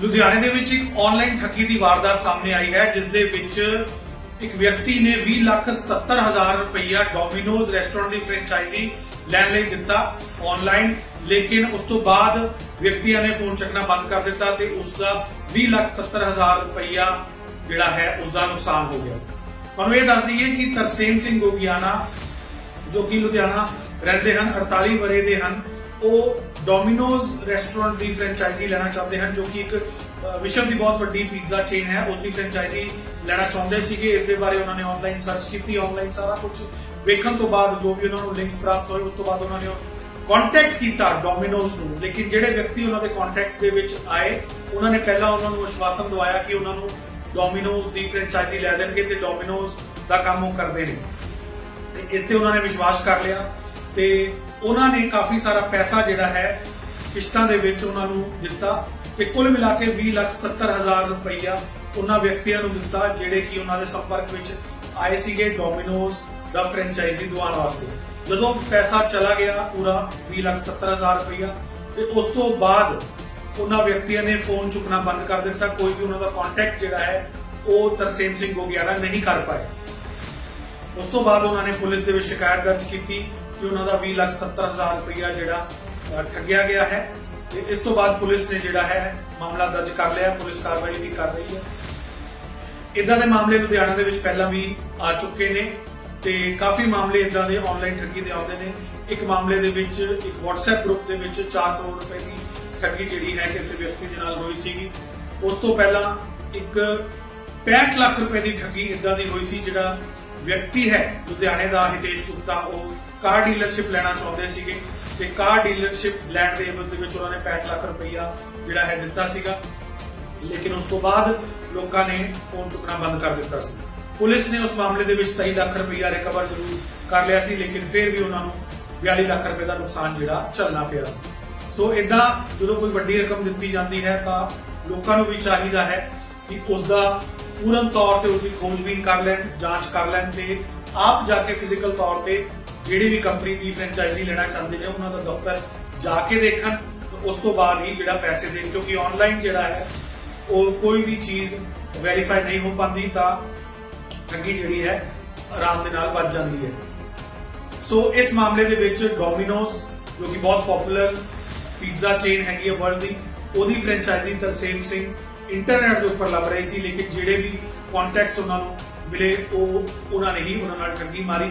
ਲੁਧਿਆਣੇ ਦੇ ਵਿੱਚ ਇੱਕ ਆਨਲਾਈਨ ਠੱਗੀ ਦੀ ਵਾਰਦਾਤ ਸਾਹਮਣੇ ਆਈ ਹੈ, ਜਿਸ ਦੇ ਵਿੱਚ ਇੱਕ ਵਿਅਕਤੀ ਨੇ 20 ਲੱਖ 77 ਹਜ਼ਾਰ ਰੁਪਈਆ ਡੋਮਿਨੋਜ਼ ਰੈਸਟੋਰੈਂਟ ਦੀ ਫਰੈਂਚਾਈਜ਼ੀ ਲੈਣ ਲਈ ਦਿੱਤਾ ਆਨਲਾਈਨ ਲੇਕਿਨ ਉਸ ਤੋਂ ਬਾਅਦ ਵਿਅਕਤੀਆਂ ਨੇ ਫੋਨ ਚੱਕਣਾ ਬੰਦ ਕਰ ਦਿੱਤਾ ਤੇ ਉਸ ਦਾ 20 ਲੱਖ 77 ਹਜ਼ਾਰ ਰੁਪਈਆ ਜਿਹੜਾ ਹੈ, ਉਸ ਦਾ ਨੁਕਸਾਨ ਹੋ ਗਿਆ। ਤੁਹਾਨੂੰ ਇਹ ਦੱਸ ਦਈਏ ਕਿ ਤਰਸੇਮ ਸਿੰਘ ਗੋਗਿਆਨਾ ਜੋ ਕਿ ਲੁਧਿਆਣਾ ਰਹਿੰਦੇ ਹਨ 48 ਵਰੇ ਦੇ ਹਨ, ਉਹ ਡੋਮਿਨੋਜ਼ ਰੈਸਟੋਰੈਂਟ ਦੀ ਫਰੈਂਚਾਈਜ਼ੀ ਲੈਣਾ ਚਾਹੁੰਦੇ ਹਨ, ਜੋ ਕਿ ਇੱਕ ਵਿਸ਼ਵ ਦੀ ਬਹੁਤ ਵੱਡੀ ਪੀਜ਼ਾ ਚੇਨ ਹੈ। ਉਸ ਦੀ ਫਰੈਂਚਾਈਜ਼ੀ ਲੈਣਾ ਚਾਹੁੰਦੇ ਸੀਗੇ। ਇਸ ਦੇ ਬਾਰੇ ਉਹਨਾਂ ਨੇ ਆਨਲਾਈਨ ਸਰਚ ਕੀਤੀ। ਆਨਲਾਈਨ ਸਾਰਾ ਕੁਝ ਵੇਖਣ ਤੋਂ ਬਾਅਦ ਜੋ ਵੀ ਉਹਨਾਂ ਨੂੰ ਲਿੰਕਸ ਪ੍ਰਾਪਤ ਹੋਏ, ਉਸ ਤੋਂ ਬਾਅਦ ਉਹਨਾਂ ਨੇ ਕੰਟੈਕਟ ਕੀਤਾ ਡੋਮਿਨੋਜ਼ ਨੂੰ। ਲੇਕਿਨ ਜਿਹੜੇ ਵਿਅਕਤੀ ਉਹਨਾਂ ਦੇ ਕੰਟੈਕਟ ਦੇ ਵਿੱਚ ਆਏ, ਉਹਨਾਂ ਨੇ ਪਹਿਲਾਂ ਉਹਨਾਂ ਨੂੰ ਵਿਸ਼ਵਾਸਨ ਦਵਾਇਆ ਕਿ ਉਹਨਾਂ ਨੂੰ ਡੋਮਿਨੋਜ਼ ਦੀ ਫਰੈਂਚਾਈਜ਼ੀ ਲੈ ਦੇਣਗੇ ਤੇ ਡੋਮਿਨੋਜ਼ ਦਾ ਕੰਮ ਉਹ ਕਰਦੇ ਨੇ। ਤੇ ਇਸ ਤੇ ਉਹਨਾਂ ਨੇ ਵਿਸ਼ਵਾਸ ਕਰ ਲਿਆ। ਤੇ ਉਹਨਾਂ ਨੇ ਕਾਫੀ ਸਾਰਾ ਪੈਸਾ ਜਿਹੜਾ ਹੈ ਕਿਸ਼ਤਾਂ ਦੇ ਵਿੱਚ ਉਹਨਾਂ ਨੂੰ ਦਿੱਤਾ ਤੇ ਕੁੱਲ ਮਿਲਾ ਕੇ 20 ਲੱਖ 77 ਹਜ਼ਾਰ ਰੁਪਈਆ ਉਹਨਾਂ ਵਿਅਕਤੀਆਂ ਨੂੰ ਦਿੱਤਾ, ਜਿਹੜੇ ਕਿ ਉਹਨਾਂ ਦੇ ਸੰਪਰਕ ਵਿੱਚ ਆਏ ਸੀਗੇ ਡੋਮਿਨੋਜ਼ ਦਾ ਫਰੈਂਚਾਈਜ਼ੀ ਦਿਵਾਉਣ ਵਾਸਤੇ। ਜਦੋਂ ਪੈਸਾ ਚਲਾ ਗਿਆ ਪੂਰਾ 20 ਲੱਖ 77 ਹਜ਼ਾਰ ਰੁਪਈਆ, ਤੇ ਉਸ ਤੋਂ ਬਾਅਦ ਉਹਨਾਂ ਵਿਅਕਤੀਆਂ ਨੇ ਫੋਨ ਚੁੱਕਣਾ ਬੰਦ ਕਰ ਦਿੱਤਾ। ਕੋਈ ਵੀ ਉਹਨਾਂ ਦਾ ਕੰਟੈਕਟ ਜਿਹੜਾ ਹੈ, ਉਹ ਤਰਸੇਮ ਸਿੰਘ ਗੋਗਿਆਣਾ ਨਹੀਂ ਕਰ ਪਾਏ। ਉਸ ਤੋਂ ਬਾਅਦ ਉਹਨਾਂ ਨੇ ਪੁਲਿਸ ਦੇ ਵਿੱਚ ਸ਼ਿਕਾਇਤ ਦਰਜ ਕੀਤੀ। ਕਿ ਉਹਨਾਂ ਦਾ 20 ਲੱਖ 70 ਹਜ਼ਾਰ ਰੁਪਇਆ ਜਿਹੜਾ ਠੱਗਿਆ ਗਿਆ ਹੈ। ਤੇ ਇਸ ਤੋਂ ਬਾਅਦ ਪੁਲਿਸ ਨੇ ਜਿਹੜਾ ਹੈ, ਮਾਮਲਾ ਦਰਜ ਕਰ ਲਿਆ। ਪੁਲਿਸ ਕਾਰਵਾਈ ਵੀ ਕਰ ਰਹੀ ਹੈ। ਇਦਾਂ ਦੇ ਮਾਮਲੇ ਲੁਧਿਆਣਾ ਦੇ ਵਿੱਚ ਪਹਿਲਾਂ ਵੀ ਆ ਚੁੱਕੇ ਨੇ ਤੇ ਕਾਫੀ ਮਾਮਲੇ ਇਦਾਂ ਦੇ ਆਨਲਾਈਨ ਠੱਗੀ ਦੇ ਆਉਂਦੇ ਨੇ। ਇੱਕ ਮਾਮਲੇ ਦੇ ਵਿੱਚ, ਇੱਕ WhatsApp ਗਰੁੱਪ ਦੇ ਵਿੱਚ 4 ਕਰੋੜ ਰੁਪਏ ਦੀ ਠੱਗੀ ਜਿਹੜੀ ਹੈ ਕਿਸੇ ਵਿਅਕਤੀ ਦੇ ਨਾਲ ਹੋਈ ਸੀਗੀ। ਉਸ ਤੋਂ ਪਹਿਲਾਂ ਇੱਕ 65 ਲੱਖ ਰੁਪਏ ਦੀ ਠੱਗੀ ਇਦਾਂ ਦੀ ਹੋਈ ਸੀ, ਜਿਹੜਾ ਵਿਅਕਤੀ ਹੈ, ਲੁਧਿਆਣੇ ਦਾ ਹਿਤੇਸ਼ ਗੁਪਤਾ, ਉਹ ਕਾਰ ਡੀਲਰਸ਼ਿਪ ਲੈਣਾ ਚਾਹੁੰਦੇ ਸੀਗੇ ਤੇ ਕਾਰ ਡੀਲਰਸ਼ਿਪ ਲੈਣ ਦੇ ਇਵਜ਼ ਦੇ ਵਿੱਚ ਉਹਨਾਂ ਨੇ 65 ਲੱਖ ਰੁਪਈਆ ਜਿਹੜਾ ਹੈ ਦਿੱਤਾ ਸੀਗਾ। ਲੇਕਿਨ ਉਸ ਤੋਂ ਬਾਅਦ ਲੋਕਾਂ ਨੇ ਫੋਨ ਚੁੱਕਣਾ ਬੰਦ ਕਰ ਦਿੱਤਾ ਸੀ। ਪੁਲਿਸ ਨੇ ਉਸ ਮਾਮਲੇ ਦੇ ਵਿੱਚ 23 ਲੱਖ ਰੁਪਈਆ ਰਿਕਵਰ ਜ਼ਰੂਰ ਕਰ ਲਿਆ ਸੀ, ਲੇਕਿਨ ਫਿਰ ਵੀ ਉਹਨਾਂ ਨੂੰ 42 ਲੱਖ ਰੁਪਏ ਦਾ ਨੁਕਸਾਨ ਜਿਹੜਾ ਝੱਲਣਾ ਪਿਆ ਸੀ। ਸੋ ਇਦਾਂ ਜਦੋਂ ਕੋਈ ਵੱਡੀ ਰਕਮ ਦਿੱਤੀ ਜਾਂਦੀ ਹੈ ਤਾਂ ਲੋਕਾਂ ਨੂੰ ਵੀ ਚਾਹੀਦਾ ਹੈ ਕਿ ਉਸ ਦਾ ਪੂਰਨ ਤੌਰ ਤੇ ਉਹਦੀ ਖੋਜਬੀਨ ਕਰ ਲੈਣ, ਜਾਂਚ ਕਰ ਲੈਣ ਤੇ ਆਪ ਜਾ ਕੇ ਫਿਜ਼ੀਕਲ ਤੌਰ ਤੇ ਜਿਹੜੀ ਵੀ ਕੰਪਨੀ ਦੀ ਫਰੈਂਚਾਈਜ਼ੀ ਲੈਣਾ ਚਾਹੁੰਦੇ ਨੇ, ਉਹਨਾਂ ਦਾ ਦਫ਼ਤਰ ਜਾ ਕੇ ਦੇਖਣ, ਉਸ ਤੋਂ ਬਾਅਦ ਹੀ ਜਿਹੜਾ ਪੈਸੇ ਦੇਣ, ਕਿਉਂਕਿ ਆਨਲਾਈਨ ਜਿਹੜਾ ਹੈ, ਉਹ ਕੋਈ ਵੀ ਚੀਜ਼ ਵੈਰੀਫਾਈ ਨਹੀਂ ਹੋ ਪਾਉਂਦੀ ਤਾਂ ਠੱਗੀ ਜਿਹੜੀ ਹੈ, ਆਰਾਮ ਦੇ ਨਾਲ ਵੱਜ ਜਾਂਦੀ ਹੈ। ਸੋ ਇਸ ਮਾਮਲੇ ਦੇ ਵਿੱਚ ਡੋਮਿਨੋਜ਼ ਜੋ ਕਿ ਬਹੁਤ ਪਪੂਲਰ ਪੀਜ਼ਾ ਚੇਨ ਹੈਗੀ ਹੈ ਵਰਲਡ ਦੀ, ਉਹਦੀ ਫਰੈਂਚਾਈਜ਼ੀ ਤਰਸੇਮ ਸਿੰਘ ਇੰਟਰਨੈਟ ਦੇ ਉੱਪਰ ਲੱਭ ਰਹੇ ਸੀ, ਲੇਕਿਨ ਜਿਹੜੇ ਵੀ ਕੰਟੈਕਟਸ ਉਹਨਾਂ ਨੂੰ ਮਿਲੇ, ਉਹ ਉਹਨਾਂ ਨੇ ਹੀ ਉਹਨਾਂ ਨਾਲ ਠੱਗੀ ਮਾਰੀ।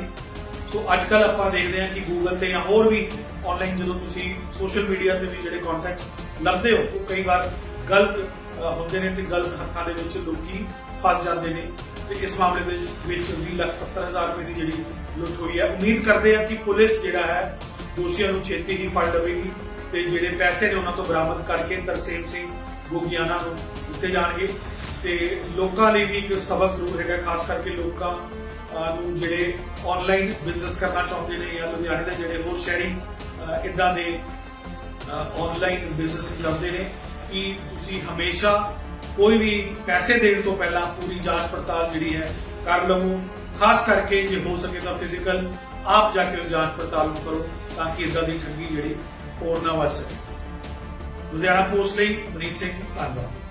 ਸੋ ਅੱਜ ਕੱਲ ਆਪਾਂ ਦੇਖਦੇ ਹਾਂ ਕਿ ਗੂਗਲ ਤੇ ਜਾਂ ਹੋਰ ਵੀ ਆਨਲਾਈਨ ਜਦੋਂ ਤੁਸੀਂ ਸੋਸ਼ਲ ਮੀਡੀਆ ਤੇ ਵੀ ਜਿਹੜੇ ਕੰਟੈਕਟਸ ਲੱਭਦੇ ਹੋ, ਉਹ ਕਈ ਵਾਰ ਗਲਤ ਹੁੰਦੇ ਨੇ ਤੇ ਗਲਤ ਹੱਥਾਂ ਦੇ ਵਿੱਚ ਲੋਕੀ ਫਸ ਜਾਂਦੇ ਨੇ। ਤੇ ਇਸ ਮਾਮਲੇ ਦੇ ਵਿੱਚ 20 ਲੱਖ 70 ਹਜ਼ਾਰ ਰੁਪਏ ਦੀ ਜਿਹੜੀ ਲੁੱਟ ਹੋਈ ਹੈ। ਉਮੀਦ ਕਰਦੇ ਆ ਕਿ ਪੁਲਿਸ ਜਿਹੜਾ ਹੈ, ਦੋਸ਼ੀਆਂ ਨੂੰ ਛੇਤੀ ਹੀ ਫੜ ਲਵੇਗੀ ਤੇ ਜਿਹੜੇ ਪੈਸੇ ਨੇ ਉਹਨਾਂ ਤੋਂ ਬਰਾਮਦ ਕਰਕੇ ਤਰਸੇਮ ਸਿੰਘ ਗੋਗਿਆਨਾ ਨੂੰ ਦਿੱਤੇ ਜਾਣਗੇ ਤੇ ਲੋਕਾਂ ਲਈ ਵੀ ਇੱਕ ਸਬਕ ਜ਼ਰੂਰ ਹੈਗਾ ਖਾਸ ਕਰਕੇ ਲੋਕਾਂ ਨੂੰ ਜਿਹੜੇ ਆਨਲਾਈਨ ਬਿਜ਼ਨਸ ਕਰਨਾ ਚਾਹੁੰਦੇ ਨੇ ਜਾਂ ਲੁਧਿਆਣੇ ਦੇ ਜਿਹੜੇ ਹੋਰ ਸ਼ਹਿਰੀ ਅਹ, ਇੱਦਾਂ ਦੇ ਆਨਲਾਈਨ ਬਿਜ਼ਨਸ ਲੱਭਦੇ ਨੇ ਕਿ ਤੁਸੀਂ ਹਮੇਸ਼ਾ ਕੋਈ ਵੀ ਪੈਸੇ ਦੇਣ ਤੋਂ ਪਹਿਲਾਂ ਪੂਰੀ ਜਾਂਚ ਪੜਤਾਲ ਜਿਹੜੀ ਹੈ ਕਰ ਲਵੋ। ਖਾਸ ਕਰਕੇ ਜੇ ਹੋ ਸਕੇ ਤਾਂ ਫਿਜ਼ੀਕਲ ਆਪ ਜਾ ਕੇ ਉਸ ਜਾਂਚ ਪੜਤਾਲ ਨੂੰ ਕਰੋ ਤਾਂ ਕਿ ਇਦਾਂ ਦੀ ਠੱਗੀ ਜਿਹੜੀ ਹੋਰ ਨਾ ਵੱਜ ਸਕੇ। ਲੁਧਿਆਣਾ ਪੋਸਟ ਲਈ ਮਨੀਤ ਸਿੰਘ ਧੰਨਵਾਦ।